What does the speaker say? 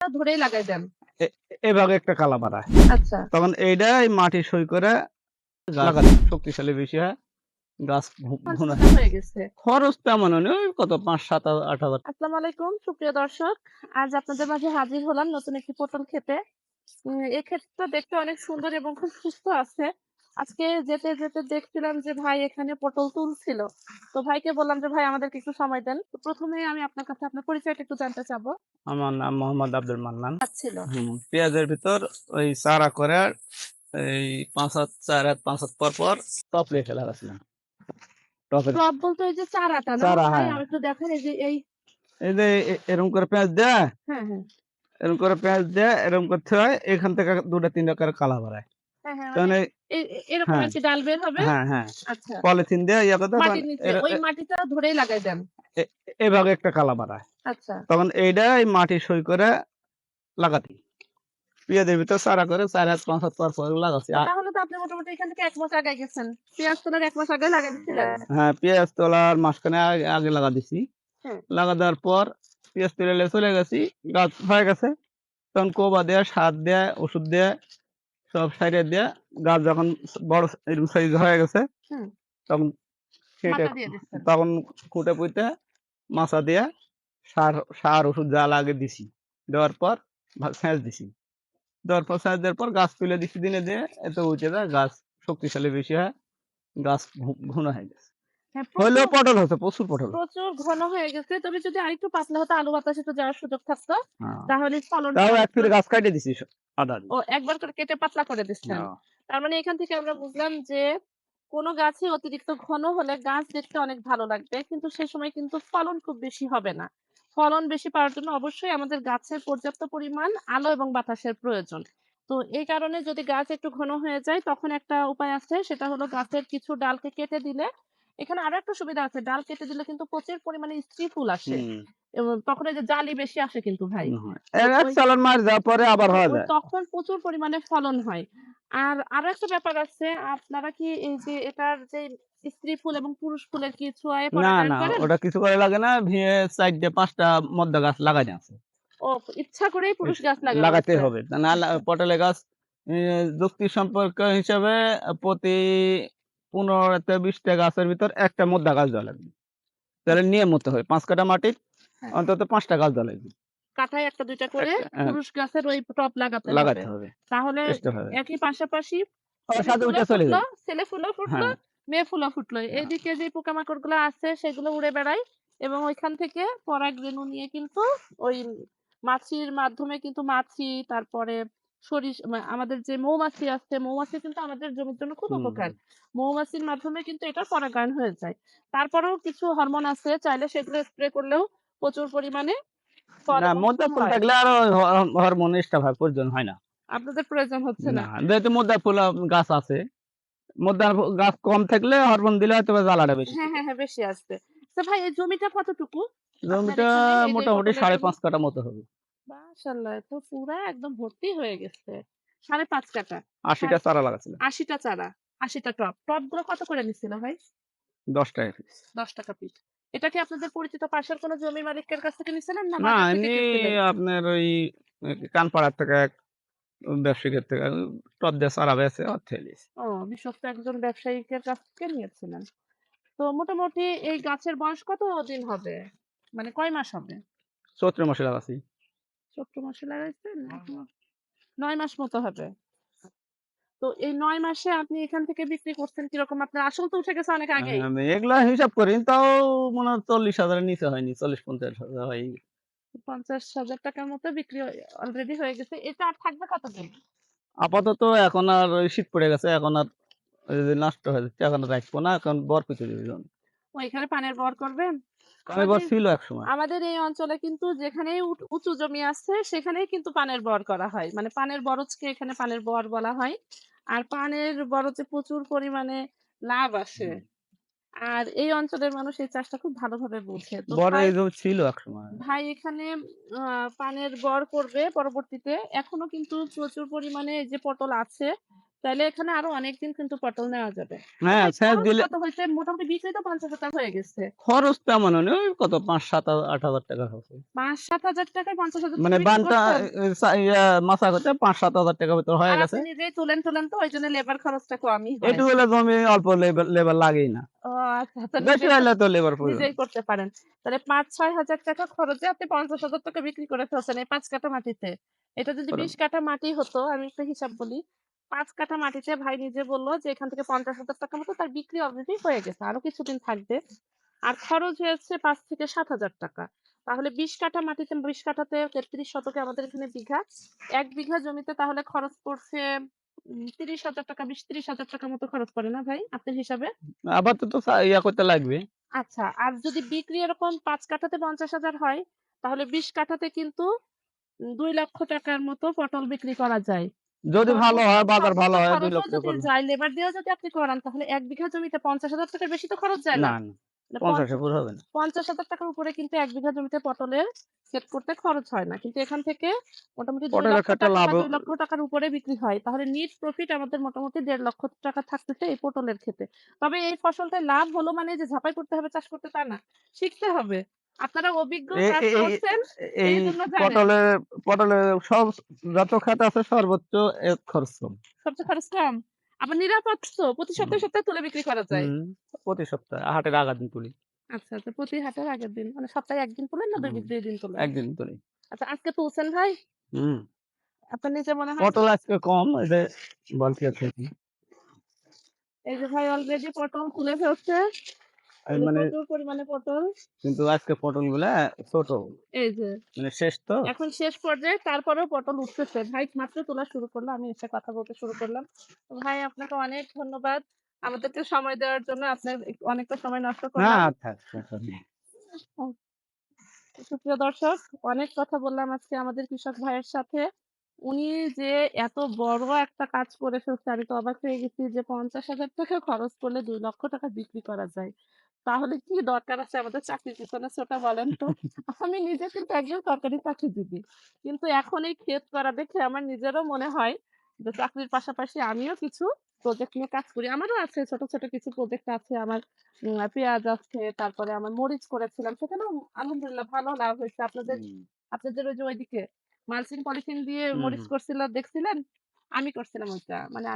ধরেই লাগাই দেন। এভাবে একটা কালা বাড়ায় আচ্ছা। তখন এইটাই মাটি সই করে লাগাতে শক্তিশালী বেশি হয় গাছ হয়। গেছে। খরচ তেমন ওই কত পাঁচ সাত হাজার, আট হাজার। আসসালামু আলাইকুম সুপ্রিয় দর্শক। আজ আপনাদের মাঝে হাজির হলাম নতুন একটি পটল খেতে। উম, এই ক্ষেতটা দেখতে অনেক সুন্দর এবং খুব সুস্থ আছে। আজকে যেতে যেতে দেখছিলাম যে ভাই এখানে পটল তুলছিল। তো ভাইকে বললাম যে ভাই আমাদেরকে একটু সময় দেন। তো প্রথমে আমি আপনার কাছে আপনার পরিচয়টা একটু জানতে চাবো। আমার নাম মোহাম্মদ আব্দুল মান্নান। ছিল। পেঁয়াজের ভিতর ওই চারা করে এই পাঁচ হাত চার হাত পাঁচ হাত পর পর টপ রেখে লাগাছিলাম টপের টব বলতে ওই যে চারাটা না? চারা, ভাই হ্যাঁ। একটু দেখেন এই যে এই এই যে এরকম করে পেঁয়াজ দেয় হ্যাঁ হ্যাঁ। এরকম করে পেঁয়াজ দেয় এরকম করতে হয় এখান থেকে দুটা তিনটা করে কালা বাড়ায়। হ্যাঁ হ্যাঁ মানে এই- এই- এই- এরকম হ্যাঁ। একটি ডাল বের হবে। হ্যাঁ হ্যাঁ। আচ্ছা। পলিথিন দিয়ে ইয়ে করতে ওই মাটিটা ধরেই লাগাই দেন। এভাবে একটা কালা বাড়ায় আচ্ছা। তখন এইটাই মাটি সই করে লাগাতি। পেঁয়াজের ভিতর চারা করে চার হাত পাঁচ হাত পর পর লাগাচ্ছি তাহলে তো আপনি মোটামুটি এখান থেকে এক মাস আগে গেছেন। পেঁয়াজ তোলার এক মাস আগে লাগাই দিচ্ছিলেন হ্যাঁ পেঁয়াজ তোলার মাঝখানে আগে আগে লাগা দিছি। লাগা দেওয়ার পর পেঁয়াজ তুলে চলে গেছি গাছ হয়ে গেছে। তখন কোবা দেয়া সার দেয়া ওষুধ দেয়া সব সাইডে দিয়ে গাছ যখন বড় এরকম সাইজ হয়ে গেছে তখন দিয়ে তখন কুটে পুঁতে মাছা দিয়ে সার সার ওষুধ যা লাগে দিছি। দেওয়ার পর সেঁচ দিছি। দেওয়ার পর সেঁচ দেওয়ার পর গাছ তুলে দিছি দিনে দিয়ে এত উঠে যায় গাছ শক্তিশালী বেশি হয় গাছ ঘন হয়ে গেছে। হ্যাঁ, হইলেও প্রচুর- পটল হচ্ছে প্রচুর পটল প্রচুর ঘন হয়ে গেছে তবে যদি আরেকটু পাতলা হতো আলু বাতাসে তো যাওয়ার সুযোগ থাকতো হ্যাঁ। তাহলে ফলন তাও এক ফিরে গাছ কাটিয়ে দিছি দিয়ে। ও একবার করে কেটে পাতলা করে দিচ্ছেন হ্যাঁ। তার মানে এখান থেকে আমরা বুঝলাম যে কোনো গাছে অতিরিক্ত ঘন হলে গাছ দেখতে অনেক ভালো লাগবে কিন্তু সে সময় কিন্তু ফলন খুব বেশি হবে না ফলন বেশি পাওয়ার জন্য অবশ্যই আমাদের গাছের পর্যাপ্ত পরিমাণ আলো এবং বাতাসের প্রয়োজন তো এই কারণে যদি গাছ একটু ঘন হয়ে যায় তখন একটা উপায় আছে সেটা হলো গাছের কিছু ডালকে কেটে দিলে এখানে আরও একটা সুবিধা আছে ডাল কেটে দিলে কিন্তু প্রচুর পরিমাণে স্ত্রী ফুল আসে। এবং তখন এই যে জালি বেশি আসে কিন্তু ভাই চালান মার যাওয়ার পরে আবার হয়ে তখন প্রচুর পরিমাণে ফলন হয়। আর আরও একটা ব্যাপার আছে আপনারা কি এই যে এটার যে স্ত্রী ফুল এবং পুরুষ ফুলের কি ছোঁয়ায় না না ওটা কিছু করে লাগে না ভিয়ে পাঁচটা মদ্দা গাছ আছে। ও ইচ্ছা করেই পুরুষ গাছ লাগাতে হবে। না লা- পটলের গাছ যুক্তি সম্পর্ক হিসাবে প্রতি পনেরো থেকে বিশটা গাছের ভিতর একটা মদ্দা গাছ লাগবে তাহলে নিয়মিত হয় পাঁচ কাটা মাটির হ্যাঁ। অন্তত পাঁচটা গাছ দেওয়া লাগবে কাঠায় একটা দুইটা করে হ্যাঁ। পুরুষ গাছের ওই টপ লাগাতে লাগাতে হবে। হবে। তাহলে একই পাশাপাশি ছেলে চলে ফুটলো, যাবে। ছেলে ফুলও ফুটলো হ্যাঁ। মেয়ে ফুলও ফুটলো। এইদিকে যে পোকামাকড়গুলো আছে সেগুলো উড়ে বেড়ায় এবং ওইখান থেকে পরাগ রেণু নিয়ে কিন্তু ওই মাছির মাধ্যমে কিন্তু মাছি তারপরে সরিষ আমাদের যে মৌমাছি আছে মৌমাছি কিন্তু আমাদের জমির জন্য খুব উপকার। মৌমাছির মাধ্যমে কিন্তু এটা পরাগায়ন হয়ে যায়। তারপরেও কিছু হরমোন আছে চাইলে সেগুলো স্প্রে করলেও প্রচুর পরিমাণে না ফুল হয়। থাকলে আর হরমোন এক্সট্রা ভাবে প্রয়োজন হয় না। আপনাদের প্রয়োজন হচ্ছে না যেহেতু মদ্দা ফুল গাছ আছে গাছ কম থাকলে হরমোন দিলে হয়তো জ্বালাটা বেশি হ্যাঁ হ্যাঁ হ্যাঁ বেশি আসবে। তো ভাই এই জমিটা কতটুকু? জমিটা মোটামুটি সাড়ে পাঁচ কাটা মতো হবে। মাশাআল্লাহ তো পুরা একদম ভর্তি হয়ে গেছে। সাড়ে পাঁচ কাটা আশিটা চারা লাগাছিল আশিটা চারা আশিটা টপ। টপগুলো কত করে ভাই? দশ টাকা piece। দশ টাকা পিস এটা কি আপনাদের পরিচিত পাশের কোনো জমি মালিকের কাছ থেকে নিছিলেন না না বাজার থেকে এমনি কিনছিলেন? আপনার ওই কানপাড়ার থেকে এক ব্যবসায়ীর থেকে টপ দিয়ে চারা অর্থে লিয়েছে। ও বিশ্বস্ত একজন ব্যবসায়িকের কাছ থেকে নিয়েছিলেন। তো মোটামুটি এই গাছের বয়স কত দিন হবে? মানে কয় মাস হবে? চৈত্র মাসে লাগাছি। চৈত্র মাসে লাগাইছেন নয় মাস মতো হবে। তো এই নয় মাসে আপনি এখান থেকে বিক্রি করছেন কীরকম? আপনার আসল তো উঠে গেছে অনেক আগেই। আমি এগুলা হিসাব করি তাও মনে হয় চল্লিশ হাজারের নিচে হয়নি চল্লিশ পঞ্চাশ হাজার হয় পঞ্চাশ হাজার টাকার মতো বিক্রি অলরেডি হয়ে গেছে। এটা আর থাকবে কতদিন? আপাতত এখন আর শীত পড়ে গেছে এখন আর নষ্ট হয়ে যাচ্ছে এখন রাখব না এখন বর পিছু দিবি ও এখানে পানের বর করবেন? আমাদের- ছিল এক সময় আমাদের এই অঞ্চলে কিন্তু যেখানেই উট- উঁচু জমি আছে সেখানেই কিন্তু পানের বর করা হয়। মানে পানের বরজকে এখানে পানের বর বলা হয়। আর পানের বরজে প্রচুর পরিমাণে লাভ আসে। আর এই অঞ্চলের মানুষ এই চাষটা খুব ভালোভাবে বোঝে। যে ছিল এক সময় ভাই এখানে পানের বর করবে পরবর্তীতে। এখনও কিন্তু প্রচুর পরিমাণে এই যে পটল আছে তাইলে এখানে আরও অনেকদিন কিন্তু পটল নেওয়া যাবে। হ্যাঁ, ভাই সেচ দিলে কত হইছে? মোটামুটি বিক্রি তো ৫০,০০০ হয়ে গেছে। খরচ তেমন হয়নি। ওই কত ৫-৭ ৮,০০০ টাকা হবে। ৫-৭,০০০ টাকায় ৫০,০০০ মানে বিক্রি বানটা করছেন? এ সা ইয়া মাচা করতে ৫-৭,০০০ টাকার ভিতর হয়ে গেছে। আপনি নিজেই তুলেন টুলেন তো ওইজন্য লেবার খরচটা কমই। একটু হলে জমি অল্প লেবার লেবার লাগেই না। আচ্ছা, আচ্ছা বেশি হলে তো লেবার। নিজেই করতে পারেন। তাহলে ৫-৬,০০০ টাকা খরচে আপনি ৫০,০০০ টাকা বিক্রি করে ফেলছেন এই ৫ কাঠা মাটিতে। এটা যদি বিশ ২০ কাঠা মাটি হতো আমি একটা হিসাব বলি। ৫ কাঠা মাটিতে ভাই নিজে বলল যে এখান থেকে পঞ্চাশ হাজার টাকা মতো তার বিক্রি অলরেডি হয়ে গেছে। আরও কিছুদিন থাকবে। আর খরচ হয়েছে পাঁচ থেকে ৭,০০০ টাকা। তাহলে ২০ কাঠা মাটিতে ২০ কাঠাতে ৩৩ শতকে আমাদের এখানে বিঘা। এক বিঘা জমিতে তাহলে খরচ পড়ছে উম ৩০,০০০ টাকা ২০-৩০,০০০ টাকার মতো খরচ পড়ে না ভাই আপনার হিসাবে? আপাতত চা ইয়া করতে লাগবে। আচ্ছা, আর যদি বিক্রি এরকম ৫ কাঠাতে ৫০,০০০ হয় তাহলে ২০ কাঠাতে কিন্তু দুই লক্ষ টাকার মতো পটল বিক্রি করা যায়। যদি ভালো হয়, বাজার ভালো হয় ২ খরচও লক্ষ। যায় লেবার দিয়েও যদি আপনি করান তাহলে ১ বিঘা জমিতে ৫০,০০০ টাকার বেশি তো খরচ যায় না। মানে ৫০ পঞ্চা এর উপর হবে না। ৫০,০০০ টাকার উপরে কিন্তু ১ বিঘা জমিতে পটলের সেট করতে খরচ হয় না। কিন্তু এখান থেকে মোটামুটি ২ লক্ষ ক্ষেত্রে টাকা বা ২ লক্ষ টাকার উপরে বিক্রি হয়। তাহলে নিট প্রফিট আমাদের মোটামুটি ১.৫ লক্ষ টাকা থাকতেছে এই পটলের ক্ষেতে। তবে এই ফসলটা লাভ হলো মানে যে ঝাঁপাই করতে হবে চাষ করতে তা না। শিখতে হবে। আপনারা অভিজ্ঞ এই পটলের পটলের সব যত খাত আছে সর্বোচ্চ খরচ কম। সবচেয়ে খরচ কম। আবার নিরাপদ তো প্রতি সপ্তাহে, সপ্তাহে তুলে বিক্রি করা যায়। প্রতি সপ্তাহে হাটের আগের দিন তুলি। আচ্ছা, আচ্ছা প্রতি হাটের আগের দিন। মানে সপ্তাহে ১ দিন তোলেন না ২ হুম। ২ দিন তোলেন? একদিন তুলি। আচ্ছা আজকে তুলছেন ভাই? হুম। আপনার নিজের মনে হয়? পটল আজকে কম এই যে বলছি আছে এই যে ভাই অলরেডি পটল তুলে ফেলছে। মানে পরিমাণে পটল। কিন্তু আজকে পটলগুলা ছোট। এই যে। মানে শেষ তো। এখন শেষ পর্যায়ে তারপরেও পটল উঠতেছে। ভাই মাত্র তোলা শুরু করল। আমি এসে কথা বলতে শুরু করলাম। ভাই আপনাকে অনেক ধন্যবাদ। আমাদেরকে সময় দেওয়ার জন্য আপনার অনেকটা সময় নষ্ট করলাম। থাক সুপ্রিয় দর্শক অনেক কথা বললাম আজকে আমাদের কৃষক ভাইয়ের সাথে। উনি যে এত বড় একটা কাজ করে ফেলছে আমি তো অবাক হয়ে গেছি যে ৫০,০০০ টাকা খরচ করলে দুই লক্ষ টাকা বিক্রি করা যায়। তাহলে কি দরকার আছে আমাদের চাকরির পিছনে ছোটা বলেন তো? আমি নিজে কিন্তু একজন সরকারি চাকরিজীবী। কিন্তু এখন এই ক্ষেত করা দেখে আমার নিজেরও মনে হয় যে চাকরির পাশাপাশি আমিও কিছু প্রজেক্ট নিয়ে কাজ করি। আমারও আছে ছোট, ছোট কিছু প্রজেক্ট আছে। আমার পেঁয়াজ আছে, তারপরে আমার মরিচ করেছিলাম। সেখানেও আলহামদুলিল্লাহ ভালো লাভ হয়েছে। আপনাদের আপনাদের ওই যে ওইদিকে মালচিং পলিথিন দিয়ে মরিচ করছিল দেখছিলেন? আমি করছিলাম ওইটা। মানে